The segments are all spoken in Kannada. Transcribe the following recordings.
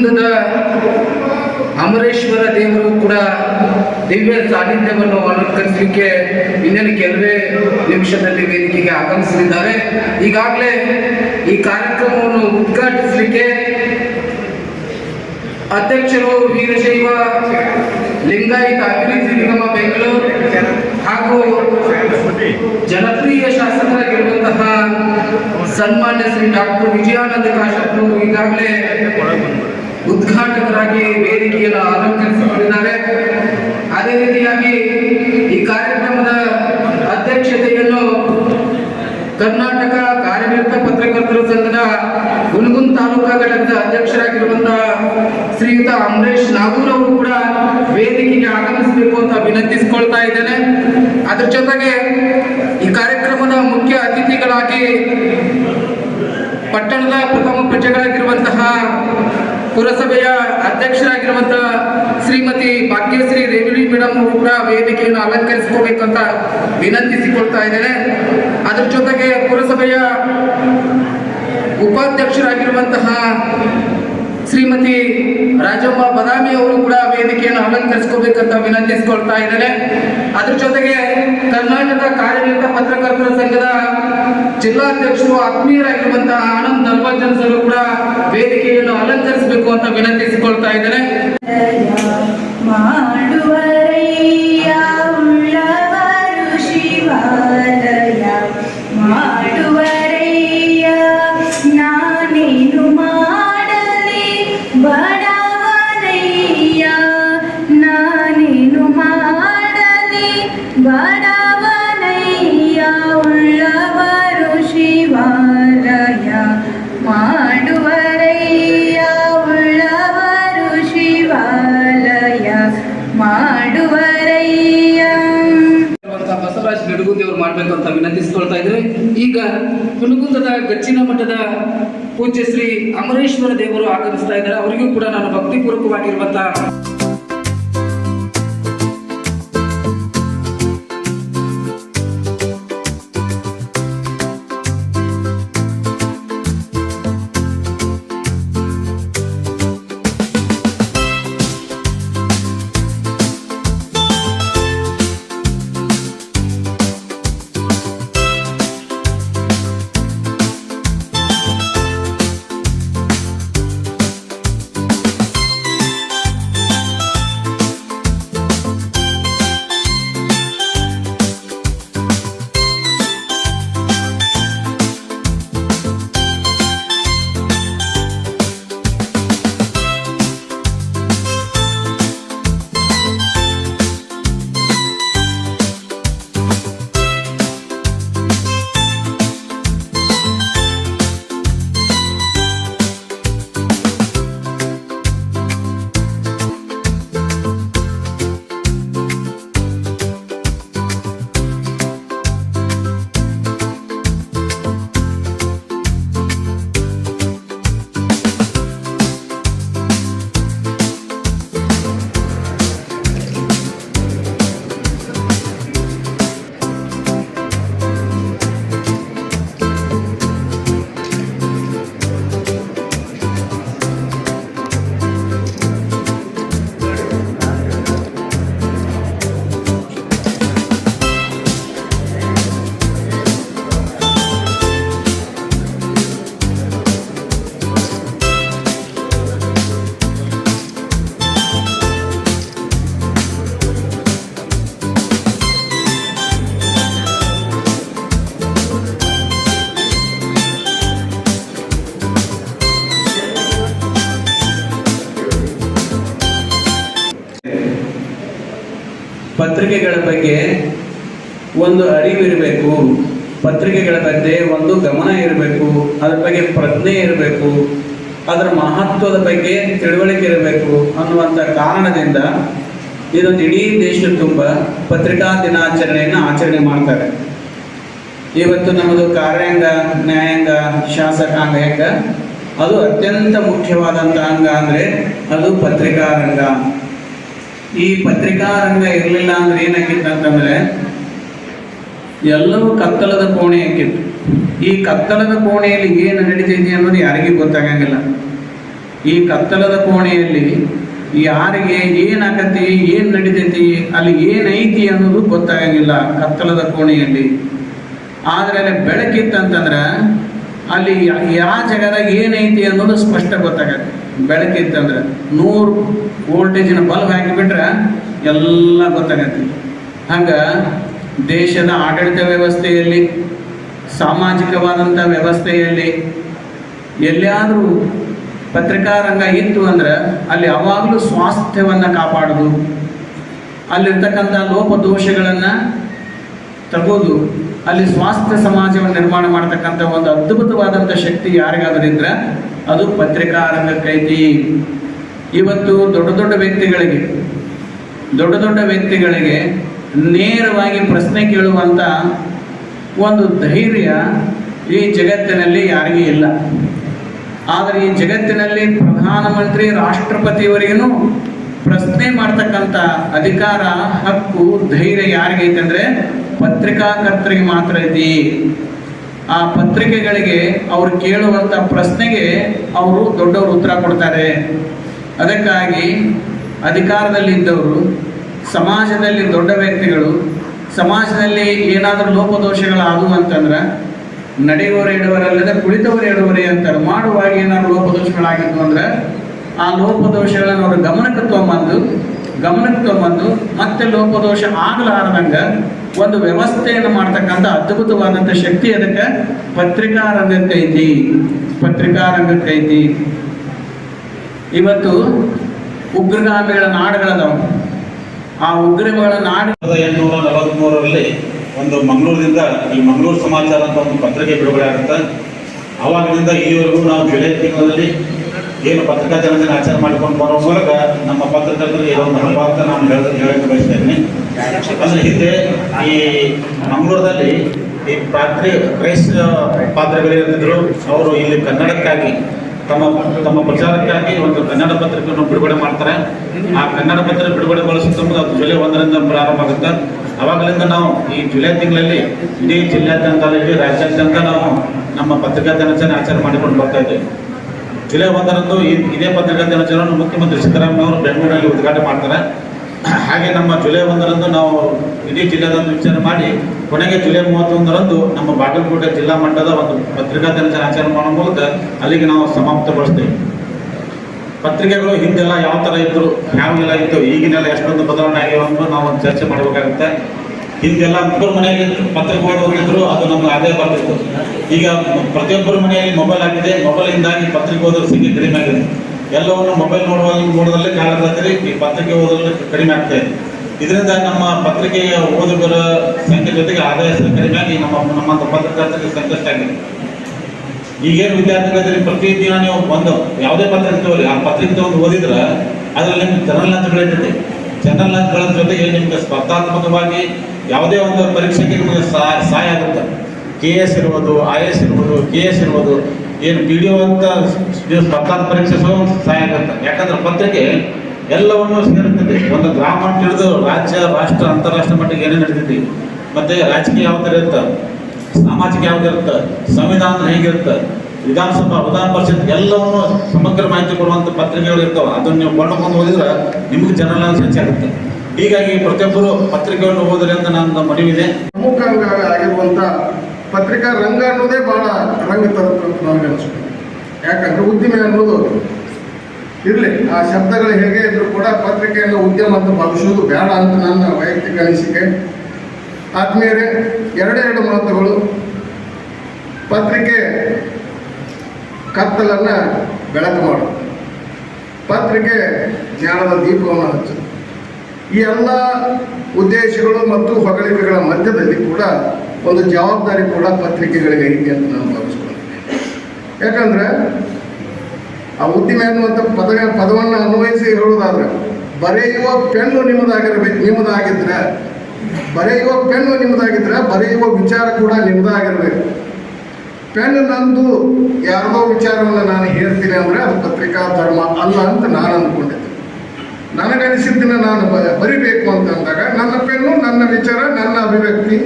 ಹುನಗುಂದದ ಅಮರೇಶ್ವರ ದೇವರು ಕೂಡ ದಿವ್ಯ ಸಾನ್ನಿಧ್ಯವನ್ನು ಅಲಂಕರಿಸಲಿಕ್ಕೆ ಇನ್ನೇನು ಕೆಲವೇ ನಿಮಿಷದಲ್ಲಿ ವೇದಿಕೆಗೆ ಆಗಮಿಸಲಿದ್ದಾರೆ. ಈಗಾಗಲೇ ಈ ಕಾರ್ಯಕ್ರಮವನ್ನು ಉದ್ಘಾಟಿಸಲಿಕ್ಕೆ ಅಧ್ಯಕ್ಷರು ವೀರಶೈವ ಲಿಂಗಾಯತ ಅಭಿವೃದ್ಧಿ ನಿಗಮ ಬೆಂಗಳೂರು ಹಾಗೂ ಜನಪ್ರಿಯ ಶಾಸಕರಾಗಿರುವಂತಹ ಸನ್ಮಾನ್ಯ ಶ್ರೀ ಡಾಕ್ಟರ್ ವಿಜಯಾನಂದ ಕಾಶಪ್ಪರು ಈಗಾಗಲೇ ಉದ್ಘಾಟಕರಾಗಿ ವೇದಿಕೆಯನ್ನು ಅಲಂಕರಿಸಿಕೊಂಡಿದ್ದಾರೆ ಅದೇ ರೀತಿಯಾಗಿ ಈ ಕಾರ್ಯಕ್ರಮದ ಅಧ್ಯಕ್ಷತೆಯನ್ನು ಕರ್ನಾಟಕ ಕಾರ್ಯನಿರತ ಪತ್ರಕರ್ತರ ಸಂಘದ ಗುಲ್ಗುನ್ ತಾಲೂಕಾ ಘಟಕದ ಅಧ್ಯಕ್ಷರಾಗಿರುವಂತಹ ಶ್ರೀಯುತ ಅಮರೇಶ್ ನಾಗೂರ್ ಅವರು ಕೂಡ ವೇದಿಕೆಗೆ ಆಗಮಿಸಬೇಕು ಅಂತ ವಿನಂತಿಸಿಕೊಳ್ತಾ ಇದ್ದೇನೆ. ಅದ್ರ ಜೊತೆಗೆ ಈ ಕಾರ್ಯಕ್ರಮದ ಮುಖ್ಯ ಅತಿಥಿಗಳಾಗಿ ಪಟ್ಟಣದ ಪ್ರಥಮ ಪ್ರಜೆಗಳಾಗಿರುವಂತಹ ಪುರಸಭೆಯ ಅಧ್ಯಕ್ಷರಾಗಿರುವಂತಹ ಶ್ರೀಮತಿ ಭಾಗ್ಯಶ್ರೀ ರೇವಳಿ ಮೇಡಮ್ ಅವರು ಕೂಡ ವೇದಿಕೆಯನ್ನು ಅಲಂಕರಿಸಿಕೋಬೇಕಂತ ವಿನಂತಿಸಿಕೊಳ್ತಾ ಇದ್ದೇನೆ. ಅದ್ರ ಜೊತೆಗೆ ಪುರಸಭೆಯ ಉಪಾಧ್ಯಕ್ಷರಾಗಿರುವಂತಹ ಶ್ರೀಮತಿ ರಾಜಮ್ಮ ಬದಾಮಿ ಅವರು ಕೂಡ ವೇದಿಕೆಯನ್ನು ಅಲಂಕರಿಸ್ಕೋಬೇಕಂತ ವಿನಂತಿಸಿಕೊಳ್ತಾ ಇದ್ದಾರೆ ಅದ್ರ ಜೊತೆಗೆ ಕರ್ನಾಟಕ ಕಾರ್ಯನಿರತ ಪತ್ರಕರ್ತರ ಸಂಘದ ಜಿಲ್ಲಾಧ್ಯಕ್ಷರು ಆತ್ಮೀಯರಾಗಿರುವಂತಹ ಆನಂದ್ ನರ್ವಜನ್ ಸರ್ ಕೂಡ ವೇದಿಕೆಯನ್ನು ಅಲಂಕರಿಸಬೇಕು ಅಂತ ವಿನಂತಿಸಿಕೊಳ್ತಾ ಇದ್ದಾರೆ ಮಾಡುವರಯ್ಯ. ಬಡವನಯ್ಯ ಉಳ್ಳವರು ಶಿವಾಲಯ ಮಾಡುವರಯ್ಯ, ಉಳ್ಳವರು ಶಿವಾಲಯ ಮಾಡುವರಯ್ಯ. ಬಸವರಾಜ್ ಗಡಗುಂದಿ ಅವರು ಮಾಡಬೇಕು ಅಂತ ವಿನಂತಿಸ್ಕೊಳ್ತಾ ಇದ್ರೆ, ಈಗ ಕುಣಗುಂದದ ಗಚ್ಚಿನ ಮಠದ ಪೂಜ್ಯ ಶ್ರೀ ಅಮರೇಶ್ವರ ದೇವರು ಆಗಮಿಸ್ತಾ ಇದ್ದಾರೆ. ಅವರಿಗೂ ಕೂಡ ನಾನು ಭಕ್ತಿಪೂರ್ವಕವಾಗಿರುವಂತಹ ಬಗ್ಗೆ ಒಂದು ಅರಿವಿರಬೇಕು ಪತ್ರಿಕೆಗಳ ಬಗ್ಗೆ ಒಂದು ಗಮನ ಇರಬೇಕು, ಅದ್ರ ಬಗ್ಗೆ ಪ್ರಜ್ಞೆ ಇರಬೇಕು, ಅದರ ಮಹತ್ವದ ಬಗ್ಗೆ ತಿಳುವಳಿಕೆ ಇರಬೇಕು ಅನ್ನುವಂಥ ಕಾರಣದಿಂದ ಇದೊಂದು ಇಡೀ ದೇಶದ ತುಂಬ ಪತ್ರಿಕಾ ದಿನಾಚರಣೆಯನ್ನು ಆಚರಣೆ ಮಾಡ್ತಾರೆ. ಇವತ್ತು ನಮ್ಮದು ಕಾರ್ಯಾಂಗ, ನ್ಯಾಯಾಂಗ ಶಾಸಕಾಂಗ ಅದು ಅತ್ಯಂತ ಮುಖ್ಯವಾದಂಥ ಅಂಗ ಅಂದರೆ ಅದು ಪತ್ರಿಕಾ ರಂಗ. ಈ ಪತ್ರಿಕಾ ರಂಗ ಇರಲಿಲ್ಲ ಅಂದ್ರೆ ಏನಾಗಿತ್ತು ಅಂತಂದ್ರೆ ಎಲ್ಲವೂ ಕತ್ತಲದ ಕೋಣೆ ಹಾಕಿತ್ತು ಈ ಕತ್ತಲದ ಕೋಣೆಯಲ್ಲಿ ಏನು ನಡೀತಿದೆ ಅನ್ನೋದು ಯಾರಿಗೂ ಗೊತ್ತಾಗಂಗಿಲ್ಲ. ಈ ಕತ್ತಲದ ಕೋಣೆಯಲ್ಲಿ ಯಾರಿಗೆ ಏನಾಗತಿ ಏನ್ ನಡೀತೈತಿ, ಅಲ್ಲಿ ಏನೈತಿ ಅನ್ನೋದು ಗೊತ್ತಾಗಂಗಿಲ್ಲ ಕತ್ತಲದ ಕೋಣೆಯಲ್ಲಿ. ಆದ್ರೆ ಅಲ್ಲಿ ಬೆಳಕಿತ್ತಂತಂದ್ರೆ ಅಲ್ಲಿ ಯಾವ ಜಾಗದಾಗ ಏನೈತಿ ಅನ್ನೋದು ಸ್ಪಷ್ಟ ಗೊತ್ತಾಗತ್ತೆ. ಬೆಳಕಿತ್ತಂದ್ರೆ ನೂರು ವೋಲ್ಟೇಜಿನ ಬಲ್ಬ್ ಹಾಕಿಬಿಟ್ರೆ ಎಲ್ಲ ಗೊತ್ತಾಗತ್ತೆ. ಹಂಗೆ ದೇಶದ ಆಡಳಿತ ವ್ಯವಸ್ಥೆಯಲ್ಲಿ ಸಾಮಾಜಿಕವಾದಂಥ ವ್ಯವಸ್ಥೆಯಲ್ಲಿ ಎಲ್ಲಿಯಾದರೂ ಪತ್ರಿಕಾ ರಂಗ ಇತ್ತು ಅಂದ್ರೆ ಅಲ್ಲಿ ಯಾವಾಗಲೂ ಸ್ವಾಸ್ಥ್ಯವನ್ನು ಕಾಪಾಡೋದು, ಅಲ್ಲಿರ್ತಕ್ಕಂಥ ಲೋಪದೋಷಗಳನ್ನು ತಗೋದು, ಅಲ್ಲಿ ಸ್ವಾಸ್ಥ್ಯ ಸಮಾಜವನ್ನು ನಿರ್ಮಾಣ ಮಾಡತಕ್ಕಂಥ ಒಂದು ಅದ್ಭುತವಾದಂಥ ಶಕ್ತಿ ಯಾರಿಗಾದ್ರೂ ಅದು ಪತ್ರಿಕಾ ರಂಗಕ್ಕೈತಿ ಇವತ್ತು ದೊಡ್ಡ ದೊಡ್ಡ ವ್ಯಕ್ತಿಗಳಿಗೆ, ದೊಡ್ಡ ದೊಡ್ಡ ವ್ಯಕ್ತಿಗಳಿಗೆ ನೇರವಾಗಿ ಪ್ರಶ್ನೆ ಕೇಳುವಂಥ ಒಂದು ಧೈರ್ಯ ಈ ಜಗತ್ತಿನಲ್ಲಿ ಯಾರಿಗೂ ಇಲ್ಲ. ಆದರೆ ಈ ಜಗತ್ತಿನಲ್ಲಿ ಪ್ರಧಾನಮಂತ್ರಿ ರಾಷ್ಟ್ರಪತಿಯವರಿಗೂ ಪ್ರಶ್ನೆ ಮಾಡ್ತಕ್ಕಂಥ ಅಧಿಕಾರ, ಹಕ್ಕು, ಧೈರ್ಯ ಯಾರಿಗೈತೆ ಅಂದರೆ ಪತ್ರಿಕಾಕರ್ತರಿಗೆ ಮಾತ್ರ ಐತಿ. ಆ ಪತ್ರಿಕೆಗಳಿಗೆ ಅವರು ಕೇಳುವಂಥ ಪ್ರಶ್ನೆಗೆ ಅವರು ದೊಡ್ಡವರು ಉತ್ತರ ಕೊಡ್ತಾರೆ. ಅದಕ್ಕಾಗಿ ಅಧಿಕಾರದಲ್ಲಿದ್ದವರು, ಸಮಾಜದಲ್ಲಿ ದೊಡ್ಡ ವ್ಯಕ್ತಿಗಳು, ಸಮಾಜದಲ್ಲಿ ಏನಾದರೂ ಲೋಪದೋಷಗಳಾದವು ಅಂತಂದ್ರೆ ನಡೆಯುವವರು ಇಡುವರಲ್ಲದೆ ಕುಳಿತವರು ಇಡುವರೇ ಅಂತಾರೆ. ಮಾಡುವಾಗ ಏನಾದ್ರು ಲೋಪದೋಷಗಳಾಗಿತ್ತು ಅಂದ್ರೆ ಆ ಲೋಪದೋಷಗಳನ್ನು ಅವರು ಗಮನಕ್ಕೆ ತೊಗೊಂಬಂದು ಗಮನಕ್ಕೆ ತೊಗೊಂಬಂದು ಮತ್ತೆ ಲೋಪದೋಷ ಆಗಲಾರ್ದಂಗ ಒಂದು ವ್ಯವಸ್ಥೆಯನ್ನು ಮಾಡ್ತಕ್ಕಂಥ ಅದ್ಭುತವಾದಂಥ ಶಕ್ತಿ ಅದಕ್ಕೆ ಪತ್ರಿಕಾ ರಂಗಕ್ಕೈತಿ ಪತ್ರಿಕಾ ರಂಗಕ್ಕೈತಿ ಇವತ್ತು ಉಗ್ರಗಾಮಿಗಳ ನಾಡುಗಳದಾವ. ಆ ಉಗ್ರಗಳ ನಾಡು ಎಂಟುನೂರ ನಲವತ್ತ್ಮೂರರಲ್ಲಿ ಒಂದು ಮಂಗಳೂರಿನಿಂದ ಈ ಮಂಗಳೂರು ಸಮಾಚಾರ ಅಂತ ಒಂದು ಪತ್ರಿಕೆ ಬಿಡುಗಡೆ ಆಗುತ್ತೆ. ಆವಾಗಿನಿಂದ ಈವರೆಗೂ ನಾವು ಜುಲೈ ತಿಂಗಳಲ್ಲಿ ಏನು ಪತ್ರಿಕಾ ದಿನದಿಂದ ಆಚರಣೆ ಮಾಡಿಕೊಂಡು ಬರೋ ಮೂಲಕ ನಮ್ಮ ಪತ್ರಕರ್ತರು ಇದೊಂದು ಅನುಭವ ನಾನು ಹೇಳ ಹೇಳಕ್ಕೆ ಬಯಸ್ತಾ ಇದ್ದೀನಿ. ಅಂದ್ರೆ ಹಿಂದೆ ಈ ಮಂಗಳೂರದಲ್ಲಿ ಈ ಪಾತ್ರೆ ಪ್ರೆಸ್ ಪಾತ್ರಗಳಿರ್ತಿದ್ರು. ಅವರು ಇಲ್ಲಿ ಕನ್ನಡಕ್ಕಾಗಿ ತಮ್ಮ ತಮ್ಮ ಪ್ರಚಾರಕ್ಕಾಗಿ ಒಂದು ಕನ್ನಡ ಪತ್ರಿಕೆಯನ್ನು ಬಿಡುಗಡೆ ಮಾಡ್ತಾರೆ. ಆ ಕನ್ನಡ ಪತ್ರಿಕೆ ಬಿಡುಗಡೆಗೊಳಿಸಿದ ಅದು ಜುಲೈ ಒಂದರಿಂದ ಪ್ರಾರಂಭ ಆಗುತ್ತೆ. ಅವಾಗಲಿಂದ ನಾವು ಈ ಜುಲೈ ತಿಂಗಳಲ್ಲಿ ಇಡೀ ಜಿಲ್ಲಾದ್ಯಂತ ಇಡೀ ರಾಜ್ಯಾದ್ಯಂತ ನಾವು ನಮ್ಮ ಪತ್ರಿಕಾ ದಿನಾಚರಣೆ ಆಚರಣೆ ಮಾಡಿಕೊಂಡು ಬರ್ತಾ ಇದ್ದೀವಿ. ಜುಲೈ ಒಂದರಂದು ಇದೇ ಪತ್ರಿಕಾ ದಿನಾಚರಣೆಯನ್ನು ಮುಖ್ಯಮಂತ್ರಿ ಸಿದ್ದರಾಮಯ್ಯ ಅವರು ಬೆಂಗಳೂರಲ್ಲಿ ಉದ್ಘಾಟನೆ ಮಾಡ್ತಾರೆ. ಹಾಗೆ ನಮ್ಮ ಜುಲೈ ಒಂದರಂದು ನಾವು ಇಡೀ ಜಿಲ್ಲಾದ ವಿಚಾರ ಮಾಡಿ ಕೊನೆಗೆ ಜುಲೈ ಮೂವತ್ತೊಂದರಂದು ನಮ್ಮ ಬಾಗಲಕೋಟೆ ಜಿಲ್ಲಾ ಮಟ್ಟದ ಒಂದು ಪತ್ರಿಕಾ ದಿನಾಚರಣೆ ಆಚರಣೆ ಮಾಡೋ ಮೂಲಕ ಅಲ್ಲಿಗೆ ನಾವು ಸಮಾಪ್ತಗೊಳಿಸ್ತೇವೆ. ಪತ್ರಿಕೆಗಳು ಹಿಂದೆಲ್ಲ ಯಾವ ಥರ ಇದ್ರು ಯಾವೆಲ್ಲ ಇತ್ತು, ಈಗಿನೆಲ್ಲ ಎಷ್ಟೊಂದು ಬದಲಾವಣೆ ಆಗಿವೆ ಅಂತ ನಾವು ಚರ್ಚೆ ಮಾಡಬೇಕಾಗುತ್ತೆ. ಹಿಂದೆಲ್ಲ ಒಬ್ಬರ ಮನೆಯಲ್ಲಿ ಪತ್ರಿಕೆ ಓದಿದ್ರು ಅದು ನಮ್ಗೆ ಅದೇ ಬರ್ತಿತ್ತು ಈಗ ಪ್ರತಿಯೊಬ್ಬರ ಮನೆಯಲ್ಲಿ ಮೊಬೈಲ್ ಆಗಿದೆ, ಮೊಬೈಲಿಂದಾಗಿ ಪತ್ರಿಕೆ ಓದೋದು ಸಂಖ್ಯೆ ಕಡಿಮೆ ಆಗಿದೆ. ಎಲ್ಲವನ್ನು ಮೊಬೈಲ್ ನೋಡುವ ನೋಡೋದಲ್ಲೇ ಕಾಲದಲ್ಲಿ ಈ ಪತ್ರಿಕೆ ಓದೋದು ಕಡಿಮೆ ಆಗ್ತಾ ಇದೆ. ಇದರಿಂದ ನಮ್ಮ ಪತ್ರಿಕೆಯ ಓದುಗರ ಸಂಖ್ಯೆ ಜೊತೆಗೆ ಆದಾಯ ಕಡಿಮೆ ಆಗಿ ನಮ್ಮ ನಮ್ಮಂಥ ಪತ್ರಕರ್ತರಿಗೆ ಸಂಕಷ್ಟ ಆಗಿದೆ. ಈಗೇನು ವಿದ್ಯಾರ್ಥಿಗಳಲ್ಲಿ ಪ್ರತಿದಿನ ನೀವು ಒಂದು, ಯಾವುದೇ ಪತ್ರಿಕೆ ತಗೋರಿ ಆ ಪತ್ರಿಕೆ ತಗೊಂಡು ಓದಿದ್ರೆ, ಅದರಲ್ಲಿ ನಿಮ್ಗೆ ಜನರಲ್ ನಾಲೆಜ್ಗಳಿರ್ತೈತೆ ಜನರಲ್ ನಾಲೆಜ್ಗಳ ಜೊತೆಗೆ ನಿಮ್ಗೆ ಸ್ಪರ್ಧಾತ್ಮಕವಾಗಿ ಯಾವುದೇ ಒಂದು ಪರೀಕ್ಷೆಗೆ ನಿಮಗೆ ಸಹಾಯ ಸಹಾಯ ಆಗುತ್ತೆ. ಕೆ ಎಸ್ ಇರ್ಬೋದು ಐ ಎಸ್ ಇರ್ಬೋದು ಕೆ ಎಸ್ ಇರ್ಬೋದು, ಏನು ಪಿ ಡಿ ಒ ಅಂತ ಸ್ಪರ್ಧಾತ್ಮಕ ಪರೀಕ್ಷೆ ಸಹ ಸಹಾಯ ಆಗುತ್ತೆ. ಯಾಕಂದ್ರೆ ಪತ್ರಿಕೆ ಎಲ್ಲವನ್ನು ಸೇರ್ತೈತಿ ಒಂದು ಗ್ರಾಮ ಅಂತ ಹಿಡಿದು ರಾಜ್ಯ, ರಾಷ್ಟ್ರ, ಅಂತಾರಾಷ್ಟ್ರ ಮಟ್ಟಿಗೆ ಏನೇನು ನಡೀತೈತಿ. ಮತ್ತೆ ರಾಜಕೀಯ ಯಾವ ಥರ ಇರುತ್ತೆ? ಸಾಮಾಜಿಕ ಯಾವ್ದಿರುತ್ತೆ ಸಂವಿಧಾನ ಹೇಗಿರುತ್ತೆ ವಿಧಾನಸಭಾ ವಿಧಾನ ಪರಿಷತ್ ಎಲ್ಲವನ್ನು ಸಮಗ್ರ ಮಾಹಿತಿ ಕೊಡುವಂಥ ಪತ್ರಿಕೆಗಳು ಇರ್ತಾವ. ಅದನ್ನ ನೀವು ಕೊಂಡ್ಕೊಂಡು ಓದಿದ್ರೆ ನಿಮಗೆ ಜನರಲ್ ಹೆಚ್ಚಾಗುತ್ತೆ. ಹೀಗಾಗಿ ಪ್ರತಿಯೊಬ್ಬರು ಪತ್ರಿಕೆಯನ್ನು ಓದಿರಿ ಅಂತ ನನ್ನ ಮನವಿದೆ ಪ್ರಮುಖ ಅಂಗ ಆಗಿರುವಂಥ ಪತ್ರಿಕಾ ರಂಗ ಅನ್ನೋದೇ ಬಹಳ ರಂಗ ತರುತ್ತೆ ನನಗೆ ಅನಿಸುತ್ತೆ. ಯಾಕಂದ್ರೆ ಉದ್ದಿಮೆ ಅನ್ನೋದು ಇರಲಿ. ಆ ಶಬ್ದಗಳು ಹೇಗೆ ಇದ್ರು ಕೂಡ ಪತ್ರಿಕೆಯನ್ನು ಉದ್ಯಮ ಅಂತ ಬೇಡ ಅಂತ ನನ್ನ ವೈಯಕ್ತಿಕ ಅನಿಸಿಕೆ. ಆದ್ಮೇಲೆ ಎರಡೆರಡು ಮಾತುಗಳು. ಪತ್ರಿಕೆ ಕತ್ತಲನ್ನು ಬೆಳಕು ಮಾಡು. ಪತ್ರಿಕೆ ಜ್ಞಾನದ ದೀಪವನ್ನು ಹಚ್ಚು. ಈ ಎಲ್ಲ ಉದ್ದೇಶಗಳು ಮತ್ತು ಹೊಗಳಿಕೆಗಳ ಮಧ್ಯದಲ್ಲಿ ಕೂಡ ಒಂದು ಜವಾಬ್ದಾರಿ ಕೂಡ ಪತ್ರಿಕೆಗಳಿಗೆ ಐತಿ ಅಂತ ನಾನು ಭಾವಿಸ್ಕೊಳ್ತೀನಿ. ಯಾಕಂದ್ರೆ ಆ ಉದ್ದಿಮೆ ಅನ್ನುವಂಥ ಪದ, ಪದವನ್ನು ಅನ್ವಯಿಸಿ ಹೇಳುವುದಾದ್ರೆ ಬರೆಯುವ ಪೆನ್ನು ನಿಮ್ಮದಾಗಿರ್ಬೇಕು, ನಿಮ್ಮದಾಗಿದ್ರೆ ಬರೆಯುವ ಪೆನ್ನು ನಿಮ್ಮದಾಗಿದ್ರೆ ಬರೆಯುವ ವಿಚಾರ ಕೂಡ ನಿಮ್ಮದಾಗಿರ್ಬೇಕು. ಪೆನ್ ನಂದು ಯಾರದೋ ವಿಚಾರವನ್ನು ನಾನು ಹೇಳ್ತೀನಿ ಅಂದರೆ ಅದು ಪತ್ರಿಕಾ ಧರ್ಮ ಅಲ್ಲ ಅಂತ ನಾನು ಅಂದ್ಕೊಂಡಿದ್ದೆ ನನಗನಿಸಿದ್ದನ್ನು ನಾನು ಬ- ಬರಿಬೇಕು ಅಂತಂದಾಗ ನನ್ನ ಪೆನ್ನು, ನನ್ನ ವಿಚಾರ, ನನ್ನ ಅಭಿವ್ಯಕ್ತಿ,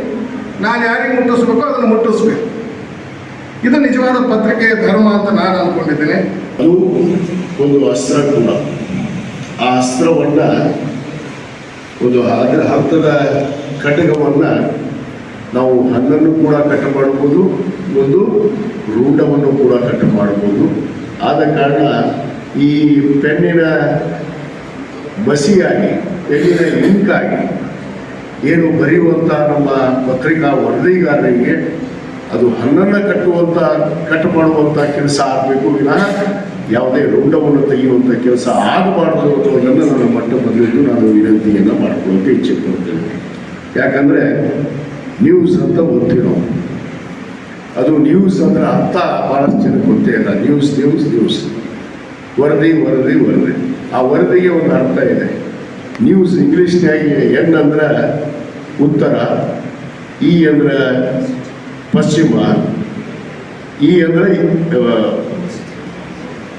ನಾನು ಯಾರಿಗೆ ಮುಟ್ಟಿಸ್ಬೇಕೋ ಅದನ್ನು ಮುಟ್ಟಿಸ್ಬೇಕು. ಇದು ನಿಜವಾದ ಪತ್ರಿಕೆಯ ಧರ್ಮ ಅಂತ ನಾನು ಅಂದ್ಕೊಂಡಿದ್ದೇನೆ ಅದು ಒಂದು ಅಸ್ತ್ರ ಕೂಡ. ಆ ಅಸ್ತ್ರವನ್ನ ಒಂದು ಅದರ ಹಂತದ ಘಟಕವನ್ನ ನಾವು ಹಣ್ಣನ್ನು ಕೂಡ ಕಟ್ ಮಾಡ್ಬೋದು ಒಂದು ರೂಢವನ್ನು ಕೂಡ ಕಟ್ ಮಾಡ್ಬೋದು ಆದ ಕಾರಣ ಈ ಪೆನ್ನಿನ ಬಸಿಯಾಗಿ, ಪೆನ್ನಿನ ಇಂಕಾಗಿ ಏನು ಬರೆಯುವಂಥ ನಮ್ಮ ಪತ್ರಿಕಾ ವರದಿಗಾರರಿಗೆ ಅದು ಹಣ್ಣನ್ನು ಕಟ್ಟುವಂಥ ಕಟ್ ಮಾಡುವಂಥ ಕೆಲಸ ಆಗಬೇಕು. ವಿನಃ ಯಾವುದೇ ರುಂಡವನ್ನು ತೆಗೆಯುವಂಥ ಕೆಲಸ ಆಗಬಾರ್ದು ಅನ್ನೋದನ್ನು ನನ್ನ ಮಟ್ಟ ಬಂದಿದ್ದು ನಾನು ವಿನಂತಿಯನ್ನು ಮಾಡ್ಕೊಳ್ಳೋಕೆ ಇಚ್ಛೆ ಪಡ್ತೇನೆ ಯಾಕಂದರೆ ನ್ಯೂಸ್ ಅಂತ ಓದ್ತೀವಿ ಅದು ನ್ಯೂಸ್ ಅಂದ್ರೆ ಅರ್ಥ ಭಾಳಷ್ಟು ಜನಕ್ಕೆ ಗೊತ್ತೇ ಇಲ್ಲ. ನ್ಯೂಸ್ ನ್ಯೂಸ್ ನ್ಯೂಸ್ ವರದಿ ವರದಿ ವರದಿ. ಆ ವರದಿಗೆ ಒಂದು ಅರ್ಥ ಇದೆ. ನ್ಯೂಸ್ ಇಂಗ್ಲೀಷ್ನಾಗಿ ಎನ್ ಅಂದ್ರೆ ಉತ್ತರ, ಇ ಅಂದ್ರೆ ಪಶ್ಚಿಮ ಈ ಅಂದರೆ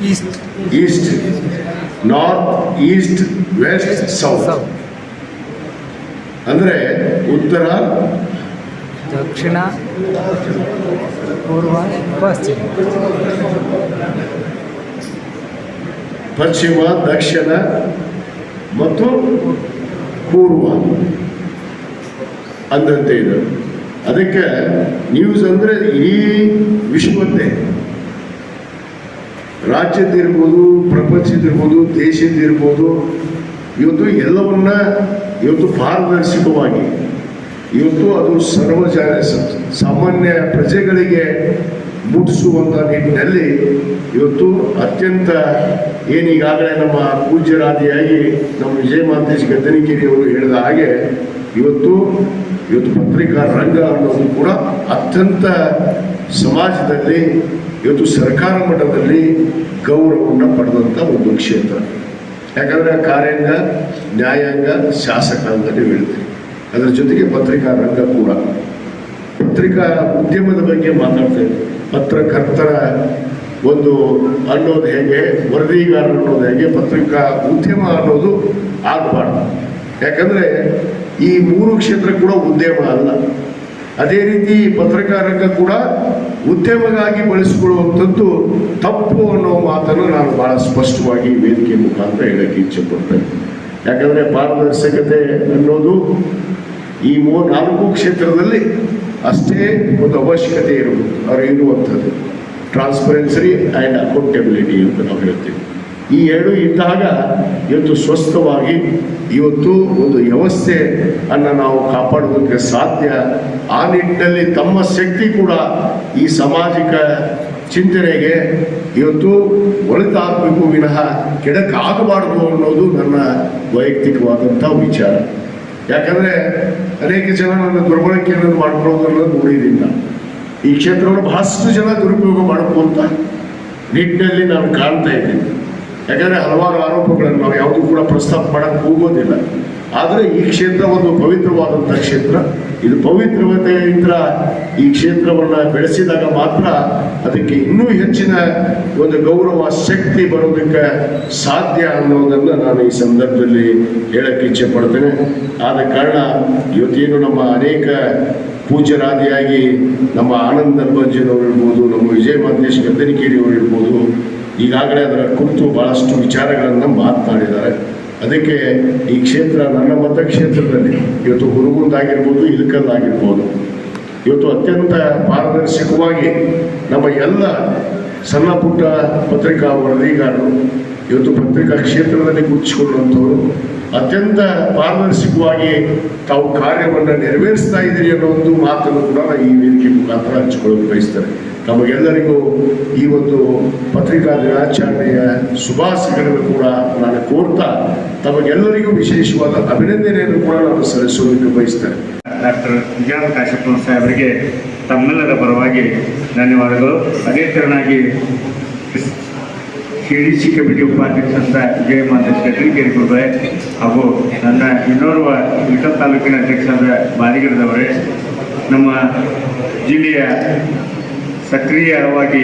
east east north east west south. ಅಂದರೆ ಉತ್ತರ ದಕ್ಷಿಣ ಪೂರ್ವ ಪಶ್ಚಿಮ. ಪಶ್ಚಿಮ ದಕ್ಷಿಣ ಮತ್ತು ಪೂರ್ವ. ಅಂದಂತೆ ಇದೆ. ಅದಕ್ಕೆ ನ್ಯೂಸ್ ಅಂದರೆ ಇಡೀ ವಿಶ್ವದ್ದೇ. ರಾಜ್ಯದ್ದಿರ್ಬೋದು ಪ್ರಪಂಚದಿರ್ಬೋದು ದೇಶದ್ದಿರ್ಬೋದು, ಇವತ್ತು ಎಲ್ಲವನ್ನ ಇವತ್ತು ಪಾರದರ್ಶಕವಾಗಿ, ಇವತ್ತು ಅದು ಸರ್ವ ಸಾಮಾನ್ಯ ಪ್ರಜೆಗಳಿಗೆ ಮುಟ್ಟಿಸುವಂಥ ನಿಟ್ಟಿನಲ್ಲಿ ಇವತ್ತು ಅತ್ಯಂತ ಏನೀಗಾಗಲೇ ನಮ್ಮ ಪೂಜ್ಯರಾದಿಯಾಗಿ ನಮ್ಮ ವಿಜಯ ಮಾಂತೇಶ್ ಗದ್ದನಗಿರಿಯವರು ಹೇಳಿದ ಹಾಗೆ, ಇವತ್ತು ಇವತ್ತು ಪತ್ರಿಕಾ ರಂಗ ಅನ್ನೋದು ಕೂಡ ಅತ್ಯಂತ ಸಮಾಜದಲ್ಲಿ ಇವತ್ತು ಸರ್ಕಾರ ಮಟ್ಟದಲ್ಲಿ ಗೌರವವನ್ನು ಪಡೆದಂಥ ಒಂದು ಕ್ಷೇತ್ರ. ಯಾಕಂದರೆ ಕಾರ್ಯಾಂಗ, ನ್ಯಾಯಾಂಗ ಶಾಸಕ ನೀವು ಹೇಳ್ತೀವಿ ಅದರ ಜೊತೆಗೆ ಪತ್ರಿಕಾ ರಂಗ ಕೂಡ. ಪತ್ರಿಕಾ ಉದ್ಯಮದ ಬಗ್ಗೆ ಮಾತಾಡ್ತೇವೆ ಪತ್ರಕರ್ತರ ಒಂದು ಅನ್ನೋದು ಹೇಗೆ, ವರದಿಗಾರರು ಅನ್ನೋದು ಹೇಗೆ, ಪತ್ರಿಕಾ ಉದ್ಯಮ ಅನ್ನೋದು ಆಗಬಾರ್ದು. ಯಾಕಂದರೆ ಈ ಮೂರು ಕ್ಷೇತ್ರ ಕೂಡ ಉದ್ಯಮ ಅಲ್ಲ. ಅದೇ ರೀತಿ ರಂಗ ಕೂಡ ಉದ್ಯಮಗಾಗಿ ಬಳಸಿಕೊಳ್ಳುವಂಥದ್ದು ತಪ್ಪು ಅನ್ನೋ ಮಾತನ್ನು ನಾನು ಬಹಳ ಸ್ಪಷ್ಟವಾಗಿ ವೇದಿಕೆ ಮುಖಾಂತರ ಹೇಳಕ್ಕೆ ಇಚ್ಛೆ ಪಡ್ತೇನೆ. ಯಾಕಂದರೆ ಪಾರದರ್ಶಕತೆ ಅನ್ನೋದು ಈ ಮೂ ನಾಲ್ಕು ಕ್ಷೇತ್ರದಲ್ಲಿ ಅಷ್ಟೇ ಒಂದು ಅವಶ್ಯಕತೆ ಇರಬಹುದು ಅವ್ರು ಇರುವಂಥದ್ದು. ಟ್ರಾನ್ಸ್ಪರೆನ್ಸಿ ಆ್ಯಂಡ್ ಅಕೌಂಟೆಬಿಲಿಟಿ ಅಂತ ನಾವು ಹೇಳ್ತೀವಿ. ಈ ಎರಡು ಇದ್ದಾಗ ಇವತ್ತು ಸ್ವಸ್ಥವಾಗಿ ಇವತ್ತು ಒಂದು ವ್ಯವಸ್ಥೆ ಅನ್ನು ನಾವು ಕಾಪಾಡೋದಕ್ಕೆ ಸಾಧ್ಯ. ಆ ನಿಟ್ಟಿನಲ್ಲಿ ತಮ್ಮ ಶಕ್ತಿ ಕೂಡ ಈ ಸಾಮಾಜಿಕ ಚಿಂತನೆಗೆ ಇವತ್ತು ಒಳಿತಾಗಬೇಕು ವಿನಃ ಕೆಡಕಾಗಬಾರ್ದು ಅನ್ನೋದು ನನ್ನ ವೈಯಕ್ತಿಕವಾದಂಥ ವಿಚಾರ. ಯಾಕಂದರೆ ಅನೇಕ ಜನ ನನ್ನ ದುರ್ಬಳಕೆಯನ್ನು ಮಾಡ್ಕೊಳ್ಳೋದನ್ನು ನೋಡಿದ್ದೀನಿ ನಾನು ಈ ಕ್ಷೇತ್ರವನ್ನು ಬಹಳಷ್ಟು ಜನ ದುರುಪಯೋಗ ಮಾಡ್ಕೊಂತ ನಿಟ್ಟಿನಲ್ಲಿ ನಾನು ಕಾಣ್ತಾ ಇದ್ದೀನಿ. ಯಾಕಂದರೆ ಹಲವಾರು ಆರೋಪಗಳನ್ನು ನಾವು ಯಾವುದೂ ಕೂಡ ಪ್ರಸ್ತಾಪ ಮಾಡಕ್ಕೆ ಹೋಗೋದಿಲ್ಲ. ಆದರೆ ಈ ಕ್ಷೇತ್ರ ಒಂದು ಪವಿತ್ರವಾದಂಥ ಕ್ಷೇತ್ರ. ಇದು ಪವಿತ್ರವತೆಯಿಂದ ಈ ಕ್ಷೇತ್ರವನ್ನು ಬೆಳೆಸಿದಾಗ ಮಾತ್ರ ಅದಕ್ಕೆ ಇನ್ನೂ ಹೆಚ್ಚಿನ ಒಂದು ಗೌರವ, ಶಕ್ತಿ ಬರೋದಕ್ಕೆ ಸಾಧ್ಯ ಅನ್ನೋದನ್ನು ನಾನು ಈ ಸಂದರ್ಭದಲ್ಲಿ ಹೇಳಕ್ಕೆ ಇಚ್ಛೆ ಪಡ್ತೇನೆ. ಆದ ಕಾರಣ ಇವತ್ತೇನು ನಮ್ಮ ಅನೇಕ ಪೂಜ್ಯರಾದಿಯಾಗಿ ನಮ್ಮ ಆನಂದ್ ಅಲ್ಬಂಜಿನವರು ಇರ್ಬೋದು, ನಮ್ಮ ವಿಜಯ ಮಾಂತೇಶ್ ಗದ್ದರಿಕೇರಿಯವರು ಇರ್ಬೋದು ಈಗಾಗಲೇ ಅದರ ಕುರಿತು ಭಾಳಷ್ಟು ವಿಚಾರಗಳನ್ನು ಮಾತನಾಡಿದ್ದಾರೆ ಅದಕ್ಕೆ ಈ ಕ್ಷೇತ್ರ ನನ್ನ ಮತಕ್ಷೇತ್ರದಲ್ಲಿ ಇವತ್ತು ಹುರುಗುಂದಾಗಿರ್ಬೋದು, ಇಲಕಲ್ಲಾಗಿರ್ಬೋದು. ಇವತ್ತು ಅತ್ಯಂತ ಪಾರದರ್ಶಕವಾಗಿ ನಮ್ಮ ಎಲ್ಲ ಸಣ್ಣ ಪುಟ್ಟ ಪತ್ರಿಕಾ ವರದಿಗಾರರು ಇವತ್ತು ಪತ್ರಿಕಾ ಕ್ಷೇತ್ರದಲ್ಲಿ ಗುರುತಿಸಿಕೊಳ್ಳುವಂಥವರು ಅತ್ಯಂತ ಪಾರದರ್ಶಕವಾಗಿ ತಾವು ಕಾರ್ಯವನ್ನು ನೆರವೇರಿಸ್ತಾ ಇದ್ದೀರಿ ಅನ್ನೋ ಒಂದು ಮಾತನ್ನು ಕೂಡ ಈ ವೇದಿಕೆ ಮುಖಾಂತರ ಹಂಚಿಕೊಳ್ಳಲು ಬಯಸ್ತಾರೆ. ನಮಗೆಲ್ಲರಿಗೂ ಈ ಒಂದು ಪತ್ರಿಕಾ ದಿನಾಚರಣೆಯ ಶುಭಾಶಯಗಳನ್ನು ಕೂಡ ನಾನು ಕೋರ್ತಾ ತಮಗೆಲ್ಲರಿಗೂ ವಿಶೇಷವಾದ ಅಭಿನಂದನೆಯನ್ನು ಕೂಡ ನಾನು ಸಲ್ಲಿಸೋದಕ್ಕೆ ಬಯಸ್ತೇನೆ ಡಾಕ್ಟರ್ ವಿಜಯ ಕಾಶಪ್ಪನ ಸಾಹೇಬರಿಗೆ ತಮ್ಮೆಲ್ಲರ ಪರವಾಗಿ ಧನ್ಯವಾದಗಳು. ಅದೇ ತೆರನಾಗಿ ಸಿ ಕಮಿಟಿ ಉಪಾಧ್ಯಕ್ಷರಾದ ವಿಜಯ ಮಾದೇಶ್ ಗಡ್ರಿಗೇರಿ ಗುರುಗಳೇ ಹಾಗೂ ನನ್ನ ಇನ್ನೋರ್ವ ಇಳಕಲ್ ತಾಲೂಕಿನ ಅಧ್ಯಕ್ಷರಾದ ಬಾರಿಗಿರದವರೇ, ನಮ್ಮ ಜಿಲ್ಲೆಯ ಸಕ್ರಿಯವಾಗಿ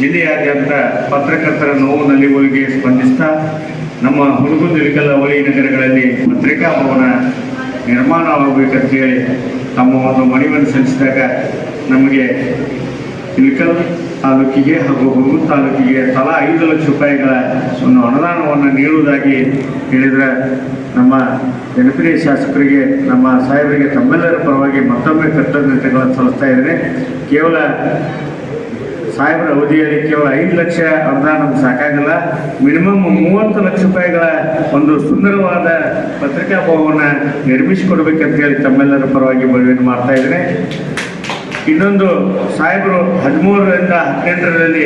ಜಿಲ್ಲೆಯಾದ್ಯಂತ ಪತ್ರಕರ್ತರ ನೋವು ನಲಿವುಗಳಿಗೆ ಸ್ಪಂದಿಸ್ತಾ, ನಮ್ಮ ಹುಡುಗು ಇಳಕಲ್ ಹೊಳಿ ನಗರಗಳಲ್ಲಿ ಪತ್ರಿಕಾ ಭವನ ನಿರ್ಮಾಣವಾಗಬೇಕಂತೇಳಿ ತಮ್ಮ ಒಂದು ಮನವಿಯನ್ನು ಸಲ್ಲಿಸಿದಾಗ ನಮಗೆ ಇಳಕಲ್ ತಾಲೂಕಿಗೆ ಹಾಗೂ ಹುಣಗೂರು ತಾಲೂಕಿಗೆ ತಲಾ ಐದು ಲಕ್ಷ ರೂಪಾಯಿಗಳ ಒಂದು ಅನುದಾನವನ್ನು ನೀಡುವುದಾಗಿ ಹೇಳಿದರೆ ನಮ್ಮ ಜನಪ್ರಿಯ ಶಾಸಕರಿಗೆ, ನಮ್ಮ ಸಾಹೇಬರಿಗೆ ತಮ್ಮೆಲ್ಲರ ಪರವಾಗಿ ಮತ್ತೊಮ್ಮೆ ಕೃತಜ್ಞತೆಗಳನ್ನು ಸಲ್ಲಿಸ್ತಾ ಇದ್ದೇನೆ. ಕೇವಲ ಸಾಹೇಬರ ಅವಧಿಯಲ್ಲಿ ಕೇವಲ ಐದು ಲಕ್ಷ ಅನುದಾನ ಸಾಕಾಗಲ್ಲ. ಮಿನಿಮಮ್ ಮೂವತ್ತು ಲಕ್ಷ ರೂಪಾಯಿಗಳ ಒಂದು ಸುಂದರವಾದ ಪತ್ರಿಕಾ ನಿರ್ಮಿಸಿಕೊಡ್ಬೇಕಂತ ಹೇಳಿ ತಮ್ಮೆಲ್ಲರ ಪರವಾಗಿ ಮನವಿಯನ್ನು ಮಾಡ್ತಾ ಇದ್ದೇನೆ. ಇನ್ನೊಂದು ಸಾಹೇಬರು ಹದಿಮೂರರಿಂದ ಹದಿನೆಂಟರಲ್ಲಿ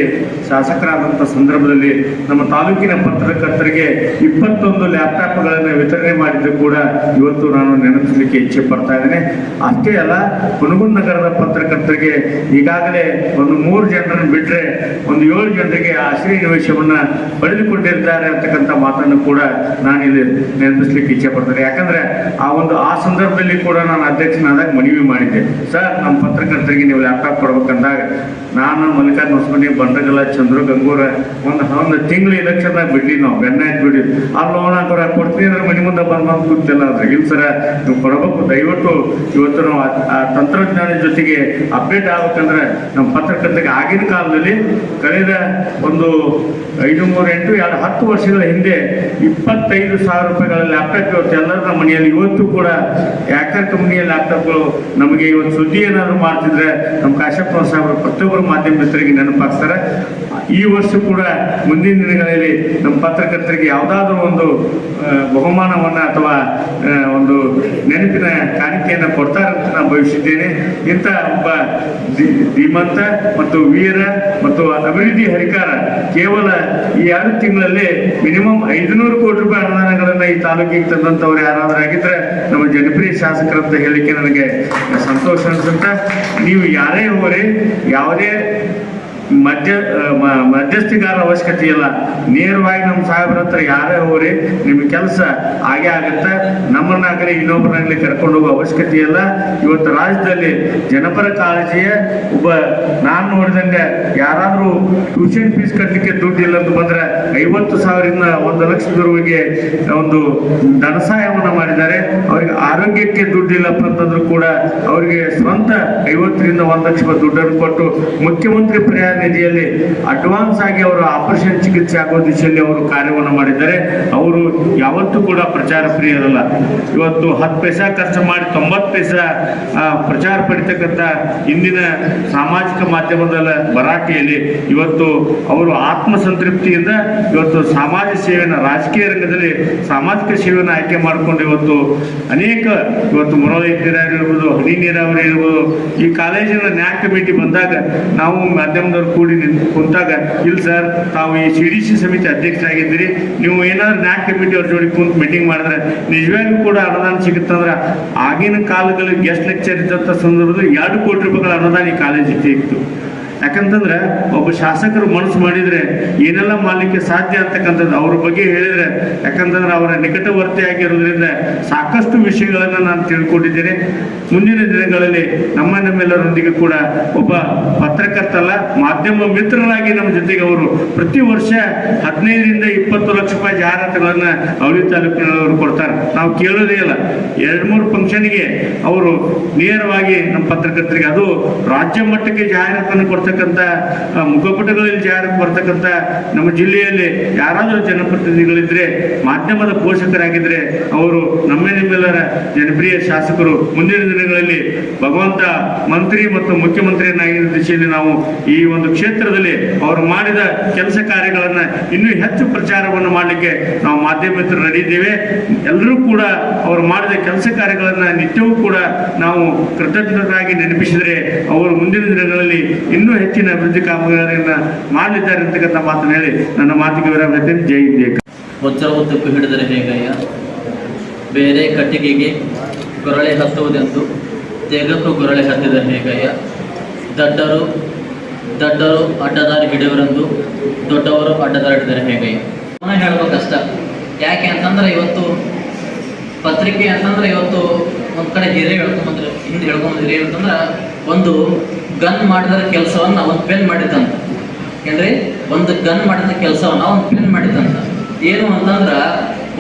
ಶಾಸಕರಾದಂಥ ಸಂದರ್ಭದಲ್ಲಿ ನಮ್ಮ ತಾಲೂಕಿನ ಪತ್ರಕರ್ತರಿಗೆ ಇಪ್ಪತ್ತೊಂದು ಲ್ಯಾಪ್ಟಾಪ್ಗಳನ್ನು ವಿತರಣೆ ಮಾಡಿದ್ದು ಕೂಡ ಇವತ್ತು ನಾನು ನೆನಪಿಸಲಿಕ್ಕೆ ಇಚ್ಛೆ ಪಡ್ತಾ ಇದ್ದೇನೆ. ಅಷ್ಟೇ ಅಲ್ಲ ಹುನಗುನ್ ನಗರದ ಪತ್ರಕರ್ತರಿಗೆ ಈಗಾಗಲೇ ಒಂದು ಮೂರು ಜನರನ್ನು ಬಿಟ್ಟರೆ ಒಂದು ಏಳು ಜನರಿಗೆ ಆ ಶ್ರೀ ನಿವೇಶವನ್ನು ಪಡೆದುಕೊಂಡಿದ್ದಾರೆ ಅಂತಕ್ಕಂಥ ಮಾತನ್ನು ಕೂಡ ನಾನು ಇಲ್ಲಿ ನೆನಪಿಸ್ಲಿಕ್ಕೆ ಇಚ್ಛೆ ಪಡ್ತೇನೆ ಯಾಕಂದ್ರೆ ಆ ಒಂದು, ಆ ಸಂದರ್ಭದಲ್ಲಿ ಕೂಡ ನಾನು ಅಧ್ಯಕ್ಷನಾದಾಗ ಮನವಿ ಮಾಡಿದ್ದೆ. ಸರ್, ನಮ್ಮ ಪತ್ರಕರ್ತರಿಗೆ ನೀವು ಲ್ಯಾಪ್ಟಾಪ್ ಕೊಡ್ಬೇಕಂದಾಗ ನಾನು ಮಲ್ಲಿಕಾರ್ಜುನ ಹೊಸಮನಿ ಬಂಡಗಲ, ಚಂದ್ರು, ಗಂಗೂರ ಒಂದು ಒಂದು ತಿಂಗಳು ಇಲೆಕ್ಷನ್ದಾಗ ಬಿಡ್ಲಿ ನಾವು. ಬೆನ್ನ ಆಯ್ತು ಬಿಡಿ ಅಲ್ಲಿ ಲೋನ್ ಹಾಕೋರ ಕೊಡ್ತೀನಿ ಅಂದ್ರೆ ಮನೆ ಮುಂದೆ ಬಂದು ಕೂತಿಲ್ಲ ಅಂದ್ರೆ ಇಲ್ಲ ಸರ, ನೀವು ಕೊಡಬೇಕು. ದಯವಿಟ್ಟು ಇವತ್ತು ನಾವು ಆ- ಆ ತಂತ್ರಜ್ಞಾನದ ಜೊತೆಗೆ ಅಪ್ಡೇಟ್ ಆಗ್ಬೇಕಂದ್ರೆ ನಮ್ಮ ಪತ್ರಕರ್ತರಿಗೆ ಆಗಿನ ಕಾಲದಲ್ಲಿ ಕಳೆದ ಒಂದು ಐದು, ಮೂರು, ಎಂಟು, ಎರಡು, ಹತ್ತು ವರ್ಷಗಳ ಹಿಂದೆ ಇಪ್ಪತ್ತೈದು ಸಾವಿರ ರೂಪಾಯಿಗಳ ಲ್ಯಾಪ್ಟಾಪ್ ಇವತ್ತು ಎಲ್ಲರ ಮನೆಯಲ್ಲಿ ಇವತ್ತು ಕೂಡ ಯಾಕರ್ ಕಂಪ್ನಿಯ ಲ್ಯಾಪ್ಟಾಪ್ಗಳು ನಮಗೆ ಇವತ್ತು ಸುದ್ದಿ ಏನಾದ್ರು ಮಾಡ್ತಿದ್ರೆ ನಮ್ಮ ಕಾಶ್ಯಪ್ಪ ಸಾಹೇಬರು ಪ್ರತಿಯೊಬ್ಬರು ಮಾಧ್ಯಮ ಮಿತ್ರರಿಗೆ ನೆನಪಾಗ್ತಾರೆ. ಈ ವರ್ಷ ಕೂಡ ಮುಂದಿನ ದಿನಗಳಲ್ಲಿ ನಮ್ಮ ಪತ್ರಕರ್ತರಿಗೆ ಯಾವುದಾದ್ರೂ ಒಂದು ಬಹುಮಾನವನ್ನು ಅಥವಾ ಒಂದು ನೆನಪಿನ ಕಾಣಿಕೆಯನ್ನು ಕೊಡ್ತಾರೆ ಅಂತ ನಾನು ಭಾವಿಸಿದ್ದೇನೆ. ಇಂಥ ಒಬ್ಬ ಧೀಮಂತ ಮತ್ತು ವೀರ ಮತ್ತು ಅಭಿವೃದ್ಧಿ ಹರಿಕಾರ ಕೇವಲ ಈ ಎರಡು ತಿಂಗಳಲ್ಲಿ ಮಿನಿಮಮ್ ಐದುನೂರು ಕೋಟಿ ರೂಪಾಯಿ ಅನುದಾನಗಳನ್ನು ಈ ತಾಲೂಕಿಗೆ ತಂದಂಥವ್ರು ಯಾರಾದರೂ ಆಗಿದ್ರೆ ನಮ್ಮ ಜನಪ್ರಿಯ ಶಾಸಕರಂತ ಹೇಳಲಿಕ್ಕೆ ನನಗೆ ಸಂತೋಷ ಅನಿಸುತ್ತೆ. ನೀವು ಯಾರೇ ಹೋಗ್ರಿ, ಯಾವುದೇ ಮಧ್ಯ ಮಧ್ಯಸ್ಥಿಗಾರ ಅವಶ್ಯಕತೆ ಇಲ್ಲ. ನೇರವಾಗಿ ನಮ್ಮ ಸಾಹೇಬ್ರ ಹತ್ರ ಯಾರೇ ಹೋಗ್ರಿ ನಿಮ್ಮ ಕೆಲಸ ಆಗೇ ಆಗುತ್ತೆ. ನಮ್ಮನ್ನಾಗಲಿ ಇನ್ನೊಬ್ಬರಾಗಲಿ ಕರ್ಕೊಂಡು ಹೋಗೋ ಅವಶ್ಯಕತೆ ಇಲ್ಲ. ಇವತ್ತು ರಾಜ್ಯದಲ್ಲಿ ಜನಪರ ಕಾಳಜಿಯ ಒಬ್ಬ, ನಾನು ನೋಡಿದಂಗೆ ಯಾರಾದರೂ ಟ್ಯೂಷನ್ ಫೀಸ್ ಕಟ್ಟಲಿಕ್ಕೆ ದುಡ್ಡು ಇಲ್ಲ ಅಂತ ಬಂದ್ರೆ ಐವತ್ತು ಸಾವಿರದಿಂದ ಒಂದು ಲಕ್ಷದವರೆಗೆ ಒಂದು ಧನ ಸಹಾಯವನ್ನು ಮಾಡಿದ್ದಾರೆ. ಅವರಿಗೆ ಆರೋಗ್ಯಕ್ಕೆ ದುಡ್ಡು ಇಲ್ಲಪ್ಪ ಅಂತಂದ್ರೂ ಕೂಡ ಅವರಿಗೆ ಸ್ವಂತ ಐವತ್ತರಿಂದ ಒಂದು ಲಕ್ಷ ದುಡ್ಡನ್ನು ಕೊಟ್ಟು ಮುಖ್ಯಮಂತ್ರಿ ಪರಿಹಾರ ನಿಧಿಯಲ್ಲಿ ಅಡ್ವಾನ್ಸ್ ಆಗಿ ಅವರು ಆಪರೇಷನ್ ಚಿಕಿತ್ಸೆ ಆಗೋ ದಿಶೆಯಲ್ಲಿ ಅವರು ಕಾರ್ಯವನ್ನು ಮಾಡಿದ್ದಾರೆ. ಅವರು ಯಾವತ್ತೂ ಕೂಡ ಪ್ರಚಾರ ಪ್ರಿಯರಲ್ಲ. ಇವತ್ತು ಹತ್ತು ಪೈಸಾ ಖರ್ಚು ಮಾಡಿ ತೊಂಬತ್ತು ಪೈಸಾ ಪ್ರಚಾರ ಪಡಿತಕ್ಕಂಥ ಇಂದಿನ ಸಾಮಾಜಿಕ ಮಾಧ್ಯಮದ ಭರಾಟೆಯಲ್ಲಿ ಇವತ್ತು ಅವರು ಆತ್ಮಸಂತೃಪ್ತಿಯಿಂದ ಇವತ್ತು ಸಮಾಜ ಸೇವೆಯನ್ನು ರಾಜಕೀಯ ರಂಗದಲ್ಲಿ ಸಾಮಾಜಿಕ ಸೇವೆಯನ್ನು ಆಯ್ಕೆ ಮಾಡಿಕೊಂಡು ಇವತ್ತು ಅನೇಕ ಇವತ್ತು ಮುರಳಿ ನೀರಾವರಿ ಇರ್ಬೋದು ಹನಿ ನೀರಾವರಿ ಇರ್ಬೋದು ಈ ಕಾಲೇಜಿನ ನ್ಯಾಯ ಕಮಿಟಿ ಬಂದಾಗ ನಾವು ಮಾಧ್ಯಮದವ್ರು ಕೂಡಿ ಕುಂತಾಗ ಇಲ್ಲ ಸರ್, ತಾವು ಈ ಸಿ ಡಿ ಸಿ ಸಮಿತಿ ಅಧ್ಯಕ್ಷರಾಗಿದ್ದೀರಿ. ನೀವು ಏನಾದ್ರು ನ್ಯಾಕ್ ಕಮಿಟಿ ಅವ್ರ ಜೋಡಿ ಕುಂತು ಮೀಟಿಂಗ್ ಮಾಡಿದ್ರೆ ನಿಜವಾಗಿ ಕೂಡ ಅನುದಾನ ಸಿಗುತ್ತಂದ್ರೆ ಆಗಿನ ಕಾಲದಲ್ಲಿ ಗೆಸ್ಟ್ ಲೆಕ್ಚರ್ ಇದ್ದಂಥ ಸಂದರ್ಭದಲ್ಲಿ ಎರಡು ಕೋಟಿ ರೂಪಾಯಿಗಳ ಅನುದಾನ ಈ ಕಾಲೇಜಿಗೆ ಸಿಕ್ತು ಯಾಕಂತಂದ್ರೆ ಒಬ್ಬ ಶಾಸಕರು ಮನಸ್ಸು ಮಾಡಿದ್ರೆ ಏನೆಲ್ಲ ಮಾಡಲಿಕ್ಕೆ ಸಾಧ್ಯ ಅಂತಕ್ಕಂಥದ್ದು ಅವ್ರ ಬಗ್ಗೆ ಹೇಳಿದ್ರೆ, ಯಾಕಂತಂದ್ರೆ ಅವರ ನಿಕಟವರ್ತಿಯಾಗಿರೋದ್ರಿಂದ ಸಾಕಷ್ಟು ವಿಷಯಗಳನ್ನ ನಾನು ತಿಳ್ಕೊಂಡಿದ್ದೇನೆ. ಮುಂದಿನ ದಿನಗಳಲ್ಲಿ ನಮ್ಮ ನಮ್ಮೆಲ್ಲರೊಂದಿಗೆ ಕೂಡ ಒಬ್ಬ ಪತ್ರಕರ್ತಲ್ಲ, ಮಾಧ್ಯಮ ಮಿತ್ರರಾಗಿ ನಮ್ಮ ಜೊತೆಗೆ ಅವರು ಪ್ರತಿ ವರ್ಷ ಹದಿನೈದರಿಂದ ಇಪ್ಪತ್ತು ಲಕ್ಷ ರೂಪಾಯಿ ಜಾಹೀರಾತುಗಳನ್ನ ಅವಳಿ ತಾಲೂಕಿನವರು ಕೊಡ್ತಾರೆ. ನಾವು ಕೇಳೋದೇ ಇಲ್ಲ. ಎರಡು ಮೂರು ಫಂಕ್ಷನ್ಗೆ ಅವರು ನೇರವಾಗಿ ನಮ್ಮ ಪತ್ರಕರ್ತರಿಗೆ, ಅದು ರಾಜ್ಯ ಮಟ್ಟಕ್ಕೆ ಜಾಹೀರಾತನ್ನು ಕೊಡ್ತಕ್ಕಂಥ ಆ, ಮುಖಪುಟಗಳಲ್ಲಿ ಜಾರಕ್ಕೆ ಬರ್ತಕ್ಕಂಥ ನಮ್ಮ ಜಿಲ್ಲೆಯಲ್ಲಿ ಯಾರಾದರೂ ಜನಪ್ರತಿನಿಧಿಗಳಿದ್ರೆ ಮಾಧ್ಯಮದ ಪೋಷಕರಾಗಿದ್ರೆ ಅವರು ನಮ್ಮ ನಿಮ್ಮೆಲ್ಲರ ಜನಪ್ರಿಯ ಶಾಸಕರು. ಮುಂದಿನ ದಿನಗಳಲ್ಲಿ ಭಗವಂತ ಮಂತ್ರಿ ಮತ್ತು ಮುಖ್ಯಮಂತ್ರಿಯನ್ನಾಗಿದ್ದ ದಿಶೆಯಲ್ಲಿ ನಾವು ಈ ಒಂದು ಕ್ಷೇತ್ರದಲ್ಲಿ ಅವರು ಮಾಡಿದ ಕೆಲಸ ಕಾರ್ಯಗಳನ್ನು ಇನ್ನೂ ಹೆಚ್ಚು ಪ್ರಚಾರವನ್ನು ಮಾಡಲಿಕ್ಕೆ ನಾವು ಮಾಧ್ಯಮ ಮಿತ್ರರು ರೆಡಿ ಎಲ್ಲರೂ ಕೂಡ ಅವರು ಮಾಡಿದ ಕೆಲಸ ಕಾರ್ಯಗಳನ್ನು ನಿತ್ಯವೂ ಕೂಡ ನಾವು ಕೃತಜ್ಞರಾಗಿ ನೆನಪಿಸಿದರೆ ಅವರು ಮುಂದಿನ ದಿನಗಳಲ್ಲಿ ಇನ್ನೂ ಹೆಚ್ಚಿನ ಅಭಿವೃದ್ಧಿ ಕಾಮಗಾರಿಯನ್ನ ಮಾಡಲಿದ್ದಾರೆ ಅಂತಕ್ಕಂಥ ಮಾತನ್ನು ಹೇಳಿ ನನ್ನ ಮಾತಿಗೆ ವಿರಾಮ ಹೇಳ್ತೇನೆ. ಜೈ ಜೈ ವಜ್ರವು ತಪ್ಪು ಹಿಡಿದರೆ ಹೇಗಯ್ಯ? ಬೇರೆ ಕಟ್ಟಿಗೆಗೆ ಗೊರಳೆ ಹತ್ತುವುದೆಂದು ತೆಗಕ್ಕೂ ಗೊರಳೆ ಹತ್ತಿದರೆ ಹೇಗಯ್ಯ? ದಡ್ಡರು ದಡ್ಡರು ಅಡ್ಡದಾರಿ ಹಿಡಿಯವರೆಂದು ದೊಡ್ಡವರು ಅಡ್ಡದಾರಿ ಹಿಡಿದರೆ ಹೇಗಯ್ಯ? ಹೇಳ್ಬೇಕಷ್ಟ ಯಾಕೆ ಅಂತಂದ್ರೆ ಇವತ್ತು ಪತ್ರಿಕೆ ಅಂತಂದ್ರೆ ಇವತ್ತು ಒಂದ್ ಕಡೆ ಹಿರೇ ಹೇಳ್ಕೊಂಬಂದ್ರೆ, ಹಿಂದೆ ಹೇಳ್ಕೊಂಬಂದ್ರೆ ಏನಂತಂದ್ರೆ ಒಂದು ಗನ್ ಮಾಡಿದ ಕೆಲಸವನ್ನ ಅವನ್ ಪೆನ್ ಮಾಡಿದಂತ ಏನ್ರಿ? ಒಂದು ಗನ್ ಮಾಡಿದ ಕೆಲಸವನ್ನ ಅವನ್ ಪೆನ್ ಮಾಡಿದಂತ ಏನು ಅಂತಂದ್ರ,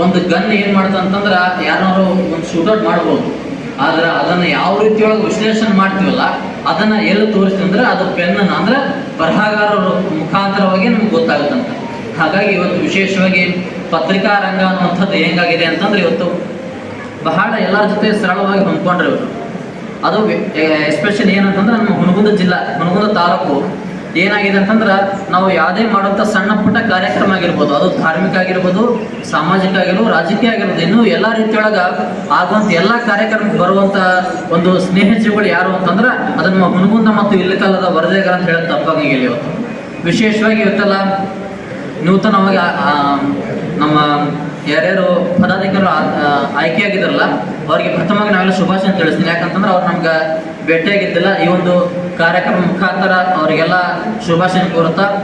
ಒಂದು ಗನ್ ಏನ್ ಮಾಡ್ತಂತಂದ್ರ ಯಾರು ಒಂದು ಶೂಟೌಟ್ ಮಾಡ್ಬೋದು. ಆದ್ರೆ ಅದನ್ನ ಯಾವ ರೀತಿಯೊಳಗೆ ವಿಶ್ಲೇಷಣೆ ಮಾಡ್ತೀವಲ್ಲ, ಅದನ್ನ ಎಲ್ಲಿ ತೋರಿಸ್ತಂದ್ರೆ ಅದು ಪೆನ್ ಅಂದ್ರೆ ಬರಹಗಾರರ ಮುಖಾಂತರವಾಗಿ ನಮ್ಗೆ ಗೊತ್ತಾಗುತ್ತಂತ. ಹಾಗಾಗಿ ಇವತ್ತು ವಿಶೇಷವಾಗಿ ಪತ್ರಿಕಾ ರಂಗ ಅನ್ನುವಂಥದ್ದು ಹೆಂಗಾಗಿದೆ ಅಂತಂದ್ರೆ ಇವತ್ತು ಬಹಳ ಎಲ್ಲರ ಜೊತೆ ಸರಳವಾಗಿ ಹೊಂದ್ಕೊಂಡ್ರೆ ಇವರು. ಅದು ಎಸ್ಪೆಷಲಿ ಏನಂತಂದ್ರೆ ನಮ್ಮ ಹುನಗುಂದ ಜಿಲ್ಲಾ ಹುನಗುಂದ ತಾಲೂಕು ಏನಾಗಿದೆ ಅಂತಂದ್ರೆ ನಾವು ಯಾವುದೇ ಮಾಡುವಂಥ ಸಣ್ಣ ಪುಟ್ಟ ಕಾರ್ಯಕ್ರಮ ಆಗಿರ್ಬೋದು, ಅದು ಧಾರ್ಮಿಕ ಆಗಿರ್ಬೋದು, ಸಾಮಾಜಿಕ ಆಗಿರ್ಬೋದು, ರಾಜಕೀಯ ಆಗಿರ್ಬೋದು, ಇನ್ನೂ ಎಲ್ಲ ರೀತಿಯೊಳಗೆ ಆಗುವಂಥ ಎಲ್ಲ ಕಾರ್ಯಕ್ರಮಕ್ಕೆ ಬರುವಂಥ ಒಂದು ಸ್ನೇಹಜೀವಿಗಳು ಯಾರು ಅಂತಂದ್ರೆ ಅದನ್ನು ಹುನಗುಂದ ಮತ್ತು ಇಲ್ಲಿಕಲ್ಲದ ವರದಿಗಾರ ಅಂತ ಹೇಳೋದು ತಪ್ಪಾಗಿಲ್ಲ ಇವತ್ತು. ವಿಶೇಷವಾಗಿ ಇವತ್ತೆಲ್ಲ ನೂತನವಾಗಿ ನಮ್ಮ ಯಾರ್ಯಾರು ಪದಾಧಿಕಾರಿಗಳು ಆ- ಆಗಿದ್ರಲ್ಲ ಆಯ್ಕೆಯಾಗಿದ್ದಾರಲ್ಲ, ಅವರಿಗೆ ಪ್ರಥಮವಾಗಿ ನಾವೆಲ್ಲ ಶುಭಾಶಯ ತಿಳಿಸ್ತೀನಿ. ಯಾಕಂತಂದ್ರೆ ಅವ್ರು ನಮ್ಗೆ ಭೇಟಿಯಾಗಿದ್ದಿಲ್ಲ. ಈ ಒಂದು ಕಾರ್ಯಕ್ರಮ ಮುಖಾಂತರ ಅವರಿಗೆಲ್ಲ ಶುಭಾಶಯ ಕೋರುತ್ತಾ